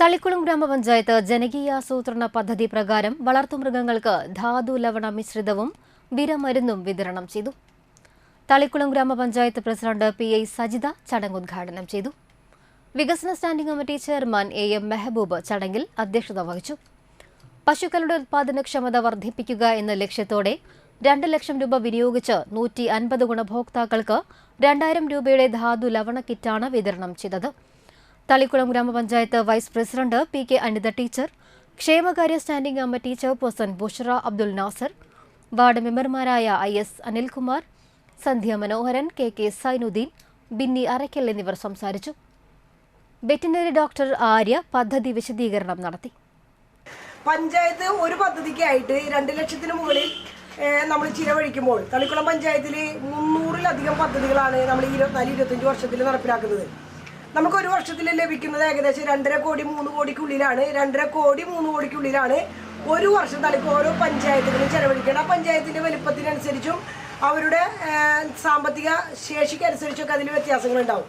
തളിക്കുളം ഗ്രാമപഞ്ചായത്ത് ജനകീയാസൂത്രണ പദ്ധതി പ്രകാരം വളർത്തുമൃഗങ്ങൾക്ക് ധാതു ലവണ മിശ്രിതവും വിരമരുന്നും വിതരണം ചെയ്തു. തളിക്കുളം ഗ്രാമപഞ്ചായത്ത് പ്രസിഡന്റ് പി ഐ സജിത ചടങ്ങ് ഉദ്ഘാടനം ചെയ്തു. വികസന standing committee chairman A M Mehboob ചടങ്ങിൽ അധ്യക്ഷത വഹിച്ചു. പശുക്കളുടെ ഉൽപാദനക്ഷമത വർദ്ധിപ്പിക്കുക എന്ന ലക്ഷ്യത്തോടെ രണ്ട് ലക്ഷം രൂപ വിനിയോഗിച്ച് നൂറ്റി അൻപത് ഗുണഭോക്താക്കൾക്ക് രണ്ടായിരം രൂപയുടെ ധാതു ലവണ കിറ്റാണ് വിതരണം ചെയ്തത്. തളിക്കുളം ഗ്രാമപഞ്ചായത്ത് vice president P K Anitha teacher ക്ഷേമകാര്യ standing committee chairperson Bushara Abdul Nasar ward മെമ്പർമാരായ I S Anilkumar Sandhya Manoharan K K Sainuddin Binny Arakkal എന്നിവർ സംസാരിച്ചു. വെറ്റിനറി ഡോക്ടർ ആര്യ പദ്ധതി വിശദീകരണം നടത്തി. പഞ്ചായത്ത് ഒരു പദ്ധതിക്കായിട്ട് രണ്ട് ലക്ഷത്തിന് മുകളിൽ നമ്മൾ ചിലവഴിക്കുമ്പോൾ തളിക്കുളം പഞ്ചായത്തിൽ മുന്നൂറിലധികം പദ്ധതികളാണ് നമ്മൾ ഇരുപത്തിനാല് ഇരുപത്തഞ്ച് വർഷത്തിൽ നടപ്പിലാക്കുന്നത്. നമുക്ക് ഒരു വർഷത്തിൽ ലഭിക്കുന്നത് ഏകദേശം രണ്ടര കോടി മൂന്ന് കോടിക്കുള്ളിലാണ്. രണ്ടര കോടി മൂന്ന് കോടിക്കുള്ളിലാണ് ഒരു വർഷം തളിക്ക് ഓരോ പഞ്ചായത്തുകളും ചെലവഴിക്കണം ആ പഞ്ചായത്തിന്റെ വലിപ്പത്തിനനുസരിച്ചും അവരുടെ സാമ്പത്തിക ശേഷിക്കനുസരിച്ചൊക്കെ അതിൽ വ്യത്യാസങ്ങളുണ്ടാവും.